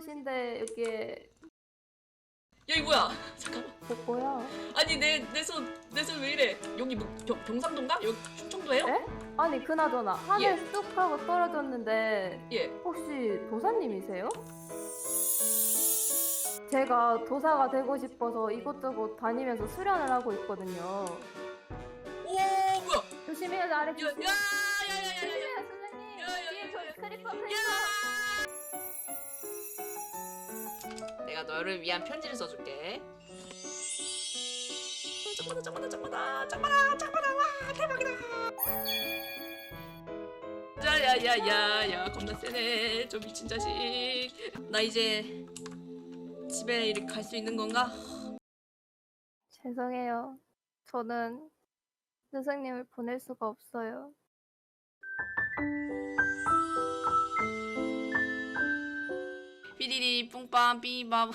손인데 여기에 야 이거 뭐야? 잠깐만. 뭐 뭐야? 아니 내 내 손 내 손 왜 이래? 여기 뭐 경, 경상도인가? 여기 충청도예요? 에? 아니 그나저나 하늘 쑥 하고 떨어졌는데 예. 혹시 도사님이세요? 제가 도사가 되고 싶어서 이곳저곳 다니면서 수련을 하고 있거든요. 오 뭐야? 조심해요, 아래 조심해요. 야야야야야야. 조심해요, 선생님. 야, 야, 뒤에 야, 야, 저 크리퍼 야! 크리퍼. 내가 너를 위한 편지를 써줄게. 짱마다 짱마다 짱마다 짱마다 짱마다 와 대박이다. 야야야야야 겁나 세네 저 미친 자식. 나 이제 집에 이렇게 갈 수 있는 건가? 죄송해요. 저는 선생님을 보낼 수가 없어요. 삐리리 뿡빰 삐밥